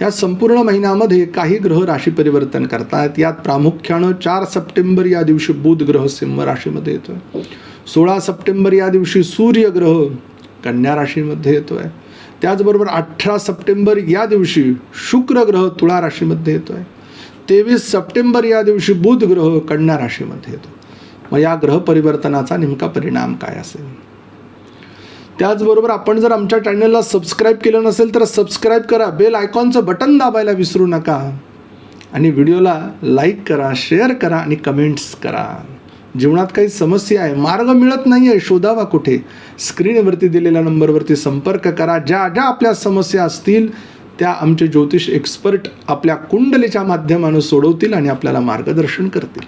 या संपूर्ण महिन्यामध्ये काही ग्रह राशी परिवर्तन करतात. यात प्रामुख्यानं चार सप्टेंबर या दिवशी बुध ग्रह सिंह राशीमध्ये येतोय. सोळा सप्टेंबर या दिवशी सूर्य ग्रह कन्या राशीमध्ये येतोय. त्याचबरोबर अठरा सप्टेंबर या दिवशी शुक्र ग्रह तुळा राशीमध्ये येतोय. तेवीस सप्टेंबर या दिवशी बुध ग्रह कन्या राशीमध्ये येतो मग या ग्रह परिवर्तनाचा नेमका परिणाम काय असेल? त्याचबरोबर आपण जर आमच्या चॅनलला सबस्क्राईब केलं नसेल तर सबस्क्राईब करा. बेल आयकॉनचं बटन दाबायला विसरू नका. आणि व्हिडिओला लाईक करा शेअर करा आणि कमेंट्स करा. जीवनात काही समस्या आहे मार्ग मिळत नाही आहे शोधावा कुठे? स्क्रीनवरती दिलेल्या नंबरवरती संपर्क करा. ज्या ज्या आपल्या समस्या असतील त्या आमचे ज्योतिष एक्सपर्ट आपल्या कुंडलीच्या माध्यमानं सोडवतील आणि आपल्याला मार्गदर्शन करतील.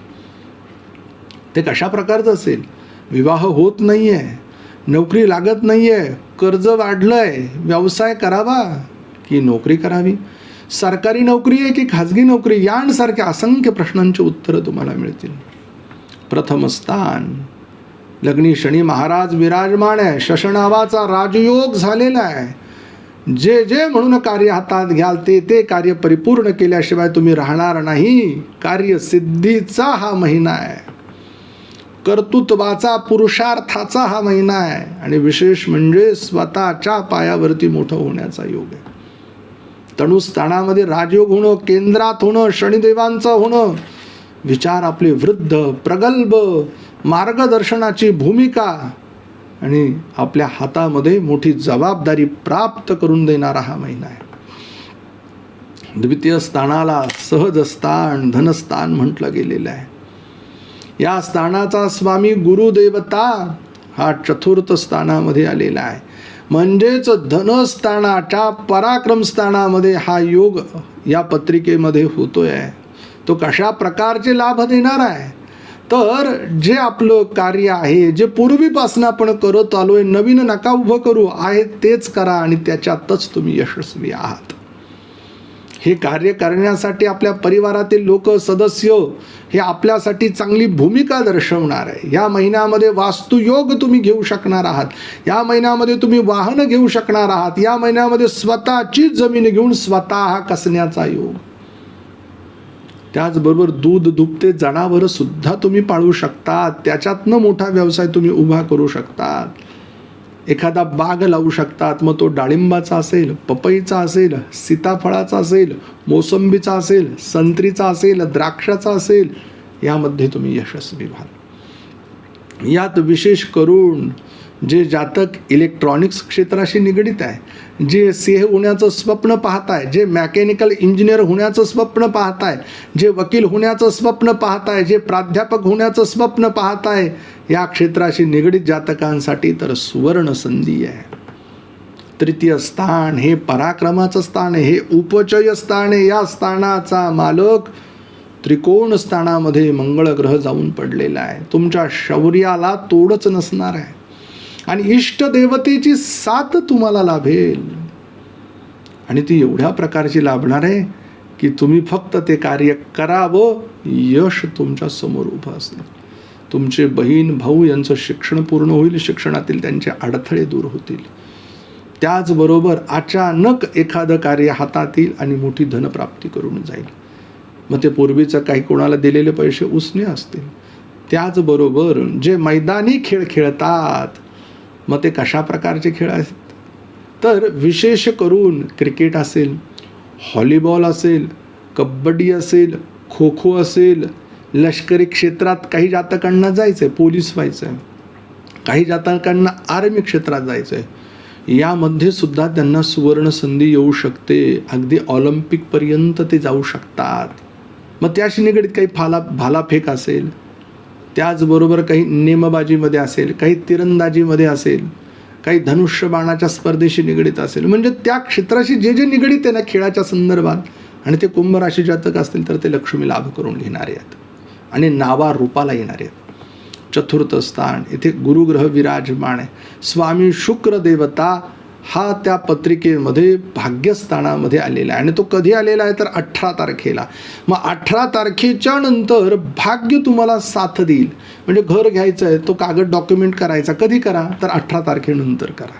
ते कशा प्रकारचं असेल? विवाह होत नाही आहे नोकरी लागत नाही आहे कर्ज वाढलं आहे व्यवसाय करावा. की नोकरी करावी? सरकारी नोकरी आहे की खाजगी नोकरी? यांसारख्या असंख्य प्रश्नांची उत्तरं तुम्हाला मिळतील. प्रथम स्थान. लग्नी शनी महाराज विराजमान आहे. शशनावाचा राजयोग झालेला आहे. जे जे म्हणून कार्य हातात घ्याल ते ते कार्य परिपूर्ण केल्याशिवाय तुम्ही राहणार नाही. कार्यसिद्धीचा हा महिना आहे. कर्तृत्वाचा पुरुषार्थाचा हा महिना आहे. आणि विशेष म्हणजे स्वतःच्या पायावरती मोठं होण्याचा योग आहे. तणुस्थानामध्ये राजयोग होणं केंद्रात होणं शनिदेवांचं होणं विचार आपले वृद्ध प्रगल्भ मार्गदर्शनाची भूमिका आणि आपल्या हातामध्ये मोठी जबाबदारी प्राप्त करून देणारा हा महिना आहे. द्वितीय स्थानाला सहज स्थान धनस्थान म्हटलं गेलेलं आहे. या स्थानाचा स्वामी गुरुदेवता हा चतुर्थ स्थानामध्ये आलेला आहे. म्हणजेच धनस्थानाच्या पराक्रम स्थानामध्ये हा योग या पत्रिकेमध्ये होतोय. आहे तो कशा प्रकारचे लाभ देणार आहे? तर जे आपलं कार्य आहे जे पूर्वीपासून आपण करत आलोय नवीन नका उभं करू आहे तेच करा आणि त्याच्यातच तुम्ही यशस्वी आहात. हे कार्य करण्यासाठी आपल्या परिवारातील लोक सदस्य हे आपल्यासाठी चांगली भूमिका दर्शवणार आहे. या महिन्यामध्ये वास्तुयोग तुम्ही घेऊ शकणार आहात. या महिन्यामध्ये तुम्ही वाहन घेऊ शकणार आहात. या महिन्यामध्ये स्वतःची जमीन घेऊन स्वतः कसण्याचा योग. त्याचबरोबर दूध दुभते जनावरं सुद्धा तुम्ही पाळू शकतात. त्याच्यातनं मोठा व्यवसाय तुम्ही उभा करू शकतात. एखादा बाग लावू शकतात. मग तो डाळिंबाचा असेल पपईचा असेल सीताफळाचा असेल मोसंबीचा असेल संत्रीचा असेल द्राक्षाचा असेल यामध्ये तुम्ही यशस्वी व्हाल. यात विशेष करून जे जातक इलेक्ट्रॉनिक्स क्षेत्राशी निगडीत आहे जे सीए होण्याचं स्वप्न पाहत आहे जे मॅकॅनिकल इंजिनियर होण्याचं स्वप्न पाहत आहे जे वकील होण्याचं स्वप्न पाहत आहे जे प्राध्यापक होण्याचं स्वप्न पाहत आहे या क्षेत्राशी निगडीत जातकांसाठी तर सुवर्ण संधी आहे. तृतीय स्थान हे पराक्रमाचं स्थान आहे हे उपचय स्थान आहे या स्थानाचा मालक त्रिकोण स्थानामध्ये मंगळ ग्रह जाऊन पडलेला आहे. तुमच्या शौर्याला तोडच नसणार आहे. आणि इष्ट देवतेची साथ तुम्हाला लाभेल. आणि ती एवढ्या प्रकारची लाभणार आहे की तुम्ही फक्त ते कार्य करावं यश तुमच्यासमोर उभं असणार. तुमचे बहीण भाऊ यांचं शिक्षण पूर्ण होईल शिक्षणातील त्यांचे अडथळे दूर होतील. त्याचबरोबर अचानक एखादं कार्य हातात येईल आणि मोठी धनप्राप्ती करून जाईल. मग ते पूर्वीचं काही कोणाला दिलेले पैसे उसने असतील. त्याचबरोबर जे मैदानी खेळ खेळतात मग ते कशा प्रकारचे खेळ आहेत? तर विशेष करून क्रिकेट असेल हॉलीबॉल असेल कबड्डी असेल खो खो असेल लष्करी क्षेत्रात काही जातकांना जायचं आहे पोलीस व्हायचं आहे काही जातकांना आर्मी क्षेत्रात जायचं आहे यामध्ये सुद्धा त्यांना सुवर्ण संधी येऊ शकते. अगदी ऑलिम्पिकपर्यंत ते जाऊ शकतात. मग त्याशी निगडीत काही फाला भालाफेक असेल त्याचबरोबर काही नेमबाजीमध्ये असेल काही तिरंदाजीमध्ये असेल काही धनुष्यबाणाच्या स्पर्धेशी निगडीत असेल. म्हणजे त्या क्षेत्राशी जे जे निगडीत आहे ना खेळाच्या संदर्भात आणि ते कुंभ राशी जातक असतील तर ते लक्ष्मी लाभ करून घेणारे आहेत. आणि नावा रूपाला येणारे आहेत. चतुर्थ स्थान इथे गुरुग्रह विराजमान आहे. स्वामी शुक्र देवता हा त्या पत्रिकेमध्ये भाग्यस्थानामध्ये आलेला आहे. आणि तो कधी आलेला आहे तर अठरा तारखेला. मग अठरा तारखेच्या नंतर भाग्य तुम्हाला साथ देईल. म्हणजे घर घ्यायचं आहे तो कागद डॉक्युमेंट करायचा. कधी करा? तर अठरा तारखेनंतर करा.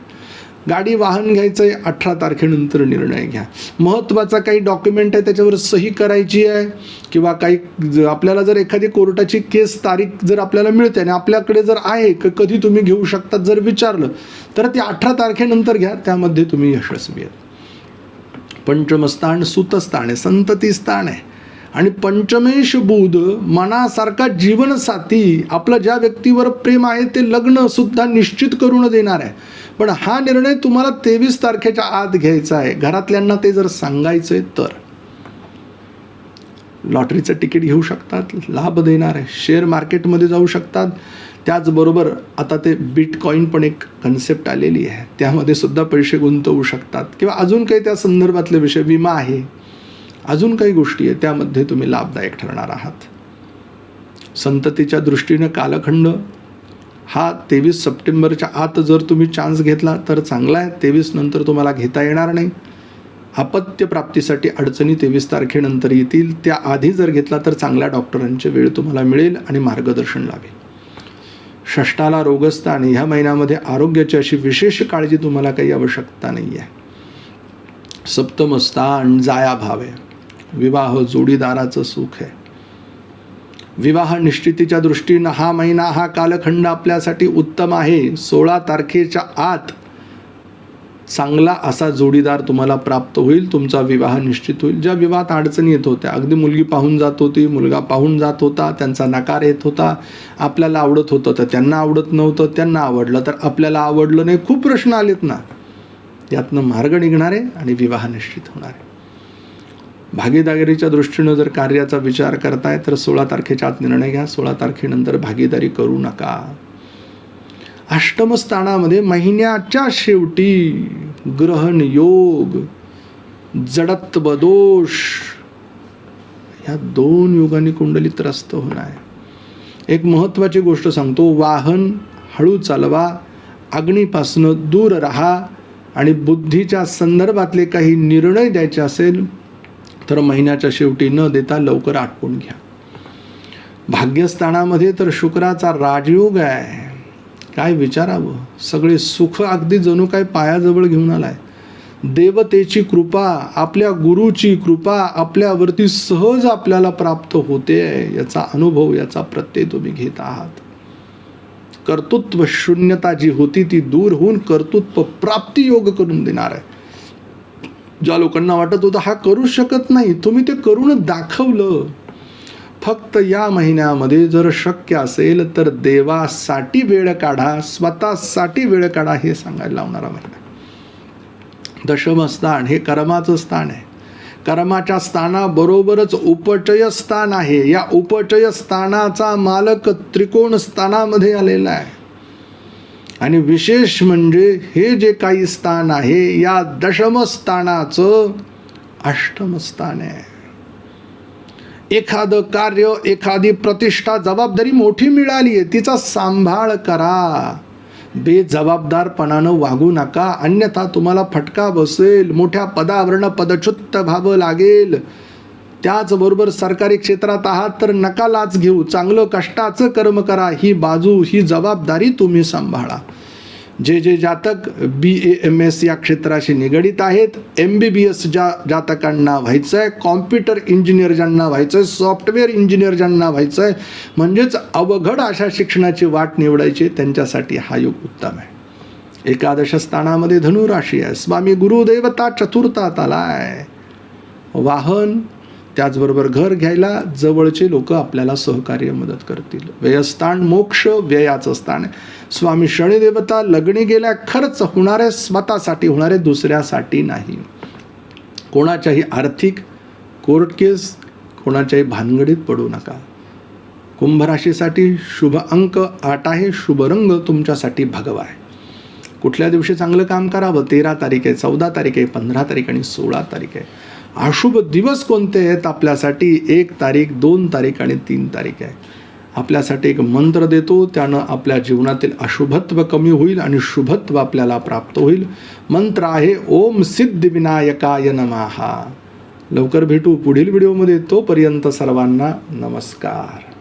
गाडी वाहन घ्यायचं आहे अठरा तारखेनंतर निर्णय घ्या. महत्त्वाचा काही डॉक्युमेंट आहे त्याच्यावर सही करायची आहे किंवा काही ज- आपल्याला जर एखादी कोर्टाची केस तारीख जर आपल्याला मिळते आणि आपल्याकडे जर आहे क कधी तुम्ही घेऊ शकतात जर विचारलं तर ते अठरा तारखेनंतर घ्या त्यामध्ये तुम्ही यशस्वी आहेत. पंचमस्थान सुतस्थान आहे संतती स्थान आहे. आणि पंचमेश बुध मनासारखा जीवनसाथी आपलं ज्या व्यक्तीवर प्रेम आहे ते लग्न सुद्धा निश्चित करून देणार आहे. पण हा निर्णय तुम्हाला तेवीस तारखेच्या आत घ्यायचा आहे. घरातल्यांना ते जर सांगायचंय तर. लॉटरीचं तिकीट घेऊ शकतात लाभ देणार आहे. शेअर मार्केटमध्ये जाऊ शकतात. त्याचबरोबर आता ते बिटकॉईन पण एक कन्सेप्ट आलेली आहे. त्यामध्ये सुद्धा पैसे गुंतवू शकतात. किंवा अजून काही त्या संदर्भातले विषय विमा आहे. अजून काही गोष्टी आहे त्यामध्ये तुम्ही लाभदायक ठरणार आहात. संततीच्या दृष्टीनं कालखंड हा तेवीस सप्टेंबरच्या आत जर तुम्ही चान्स घेतला तर चांगला आहे. तेवीस नंतर तुम्हाला घेता येणार नाही. अपत्य प्राप्तीसाठी अडचणी तेवीस तारखेनंतर येतील. त्या आधी जर घेतला तर चांगल्या डॉक्टरांची वेळ तुम्हाला मिळेल आणि मार्गदर्शन लाभेल षष्टाला रोगस्थान ह्या महिन्यामध्ये आरोग्याची अशी विशेष काळजी तुम्हाला काही आवश्यकता नाही आहे सप्तमस्ता आणि जाया भाव आहे विवाह जोडीदाराचं सुख आहे. विवाह निश्चितीच्या दृष्टीनं हा महिना हा कालखंड आपल्यासाठी उत्तम आहे. सोळा तारखेच्या आत चांगला असा जोडीदार तुम्हाला प्राप्त होईल. तुमचा विवाह निश्चित होईल. ज्या विवाहात अडचणी येत होत्या अगदी मुलगी पाहून जात होती मुलगा पाहून जात होता त्यांचा नकार येत होता आपल्याला आवडत होतं तर त्यांना आवडत नव्हतं त्यांना आवडलं तर आपल्याला आवडलं नाही खूप प्रश्न आलेत ना. यातनं मार्ग निघणार आहे आणि विवाह निश्चित होणार. आहे भागीदारीच्या दृष्टीनं जर कार्याचा विचार करताय तर सोळा तारखेच्या आत निर्णय घ्या. सोळा तारखेनंतर भागीदारी करू नका. अष्टम स्थानामध्ये महिन्याच्या शेवटी ग्रहण योग जडत्व दोष. ह्या दोन योगांनी कुंडली त्रस्त होणार. आहे एक महत्त्वाची गोष्ट सांगतो वाहन हळू चालवा अग्नीपासनं दूर राहा आणि बुद्धीच्या संदर्भातले काही निर्णय द्यायचे असेल तर महिन्याच्या शेवटी न देता लवकर आटपून घ्या. भाग्यस्थानामध्ये तर शुक्राचा राजयोग आहे. काय विचारावं? सगळे सुख अगदी जणू काय पायाजवळ घेऊन आलाय. देवतेची कृपा आपल्या गुरुची कृपा आपल्यावरती सहज आपल्याला प्राप्त होते याचा अनुभव याचा प्रत्यय तुम्ही घेत आहात. कर्तृत्व शून्यता जी होती ती दूर होऊन कर्तृत्व प्राप्ती योग करून देणार आहे. ज्या लोकांना वाटत होतं हा करू शकत नाही तुम्ही ते करून दाखवलं. फक्त या महिन्यामध्ये जर शक्य असेल तर देवासाठी वेळ काढा स्वतःसाठी वेळ काढा हे सांगायला लावणारा महिना. दशम स्थान हे कर्माचं स्थान आहे. कर्माच्या स्थानाबरोबरच उपचय स्थान आहे. या उपचय स्थानाचा मालक त्रिकोण स्थानामध्ये आलेला आहे. आणि विशेष म्हणजे हे जे काही स्थान आहे या दशम स्थानाचं अष्टम स्थान आहे. एखादं कार्य एखादी प्रतिष्ठा जबाबदारी मोठी मिळाली आहे तिचा सांभाळ करा. बेजबाबदारपणानं वागू नका अन्यथा तुम्हाला फटका बसेल मोठ्या पदावरनं पदच्युत व्हावं लागेल. त्याचबरोबर सरकारी क्षेत्रात आहात तर नका लाच घेऊ. चांगलं कष्टाचं कर्म करा. ही बाजू ही जबाबदारी तुम्ही सांभाळा. जे जे जातक बी ए एम एस या क्षेत्राशी निगडित आहेत एम बी बी एस ज्या जातकांना व्हायचं आहे कॉम्प्युटर इंजिनियर ज्यांना व्हायचं आहे सॉफ्टवेअर इंजिनियर ज्यांना व्हायचं आहे म्हणजेच अवघड अशा शिक्षणाची वाट निवडायची त्यांच्यासाठी हा योग उत्तम आहे. एकादश स्थानामध्ये धनुराशी आहे. स्वामी गुरुदेवता चतुर्थात आलाय. वाहन त्याचबरोबर घर घ्यायला जवळचे लोक आपल्याला सहकार्य मदत करतील. व्ययस्थान मोक्ष व्ययाचं स्थान. स्वामी शनिदेवता लग्नी गेल्या खर्च होणारे स्वतःसाठी होणारे दुसऱ्यासाठी नाही. कोणाच्याही आर्थिक कोर्ट केस कोणाच्याही भानगडीत पडू नका. कुंभ राशीसाठी शुभ अंक आठ आहे शुभ रंग तुमच्यासाठी भगवा आहे. कुठल्या दिवशी चांगलं काम करावं? तेरा तारीख आहे चौदा तारीख आहे पंधरा तारीख आणि सोळा तारीख आहे. अशुभ दिवस कोणते आहेत आपल्यासाठी? एक तारीख दोन तारीख आणि तीन तारीख आहे. आपल्यासाठी एक मंत्र देतो त्यानं आपल्या जीवनातील अशुभत्व कमी होईल आणि शुभत्व आपल्याला प्राप्त होईल. मंत्र आहे ओम सिद्धिविनायकाय नमहा लवकर भेटू पुढील व्हिडिओमध्ये. तोपर्यंत सर्वांना नमस्कार.